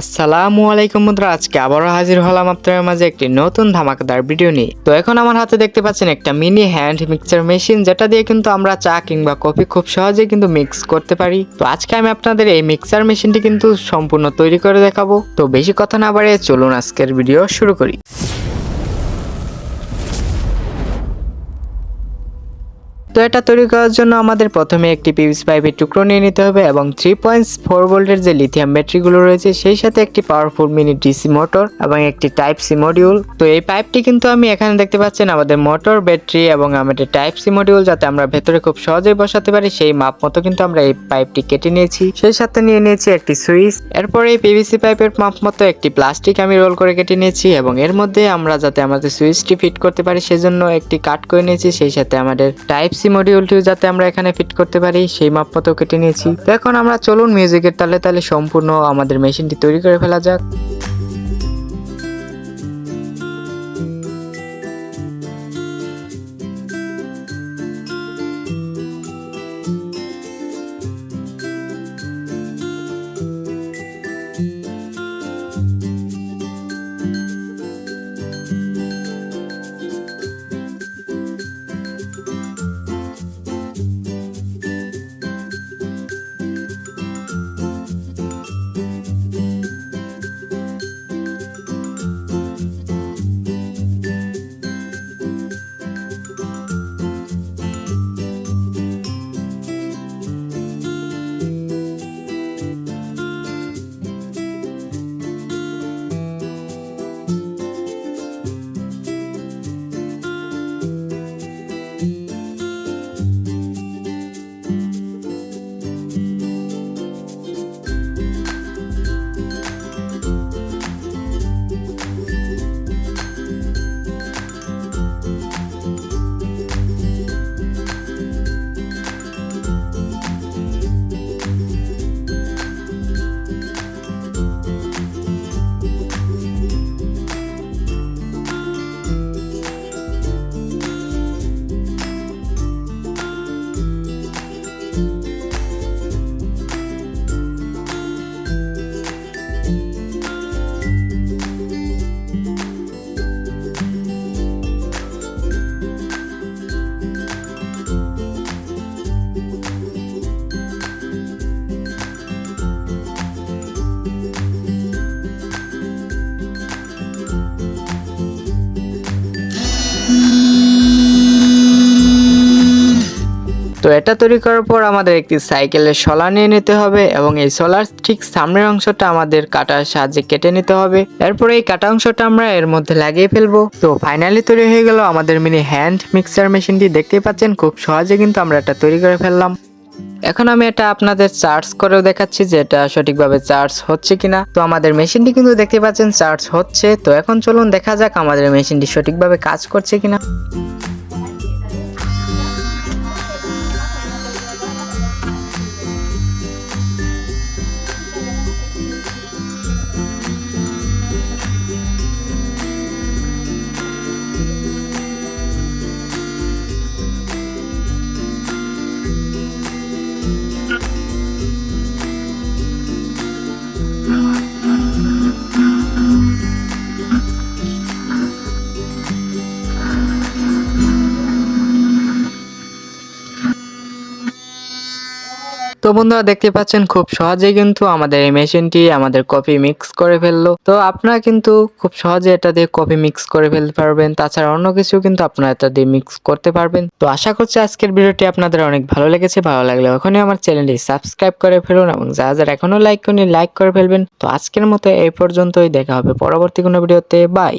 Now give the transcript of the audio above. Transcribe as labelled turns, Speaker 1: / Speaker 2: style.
Speaker 1: আসসালামু আলাইকুম বন্ধুরা আজকে আবারও হাজির হলাম আপনাদের মাঝে একটি নতুন ধামাকাদার ভিডিও নিয়ে। তো এখন আমার হাতে দেখতে পাচ্ছেন একটা মিনি হ্যান্ড মিক্সার মেশিন যেটা দিয়ে কিন্তু আমরা চা কিংবা কফি খুব সহজে কিন্তু মিক্স করতে পারি। তো আজকে আমি আপনাদের এই মিক্সার মেশিনটি কিন্তু সম্পূর্ণ তৈরি করে দেখাবো। তো বেশি কথা না বাড়িয়ে চলুন আজকের ভিডিও শুরু করি। তো এটা তৈরি করার জন্য আমাদের প্রথমে একটি পিভিসি পাইপের টুকরো নিয়ে নিতে হবে এবং থ্রি পয়েন্ট ফোর ভোল্টের যে লিথিয়াম ব্যাটারিগুলো রয়েছে, সেই সাথে একটি পাওয়ারফুল মিনি ডিসি মোটর এবং একটি টাইপ সি মডিউল তো এই পাইপটি কিন্তু আমি এখানে দেখতে পাচ্ছেন, আমাদের মোটর ব্যাটারি এবং আমাদের টাইপ সি মডিউল যাতে আমরা ভেতরে খুব সহজেই বসাতে পারি, সেই মাপ মতো কিন্তু আমরা এই পাইপটি কেটে নিয়েছি। সেই সাথে নিয়ে নিয়েছি একটি সুইচ এরপর এই পিভিসি পাইপের মাপ মতো একটি প্লাস্টিক আমি রোল করে কেটে নিয়েছি এবং এর মধ্যে আমরা যাতে আমাদের সুইচটি ফিট করতে পারি, সেজন্য একটি কাট করে নিয়েছি, সেই সাথে আমাদের টাইপ সি মডিউলটিও যাতে আমরা এখানে ফিট করতে পারি, সেই মাপ মতো কেটে নিয়েছি। এখন আমরা চলুন মিউজিকের তালে তালে সম্পূর্ণ আমাদের মেশিনটি তৈরি করে ফেলা যাক। তো এটা তৈরি করার পর আমাদের একটি সাইকেলের শলা নিয়ে নিতে হবে এবং এই শলার ঠিক সামনের অংশটা আমাদের কাটার সাহায্যে কেটে নিতে হবে। এরপরে এই কাটা অংশটা আমরা এর মধ্যে লাগিয়ে ফেলব। তো ফাইনালি তৈরি হয়ে গেল আমাদের মিনি হ্যান্ড মিক্সার মেশিনটি দেখতেই পাচ্ছেন খুব সহজে কিন্তু আমরা এটা তৈরি করে ফেললাম। এখন আমি এটা আপনাদের চার্জ করেও দেখাচ্ছি যে এটা সঠিকভাবে চার্জ হচ্ছে কিনা। তো আমাদের মেশিনটি কিন্তু দেখতে পাচ্ছেন চার্জ হচ্ছে। তো এখন চলুন দেখা যাক আমাদের মেশিনটি সঠিকভাবে কাজ করছে কিনা। তো বন্ধুরা দেখতে পাচ্ছেন, খুব সহজেই কিন্তু আমাদের এই মেশিনটি আমাদের কফি মিক্স করে ফেলল। তো আপনারা কিন্তু খুব সহজে এটা দিয়ে কফি মিক্স করে ফেলতে পারবেন। তাছাড়া অন্য কিছু কিন্তু আপনারা এটা দিয়ে মিক্স করতে পারবেন। তো আশা করছি আজকের ভিডিওটি আপনাদের অনেক ভালো লেগেছে। ভালো লাগলে ওখানে আমার চ্যানেলটি সাবস্ক্রাইব করে ফেলুন এবং যারা যারা এখনও লাইক করেনি লাইক করে ফেলবেন। তো আজকের মতো এই পর্যন্তই। দেখা হবে পরবর্তী কোনো ভিডিওতে। বাই।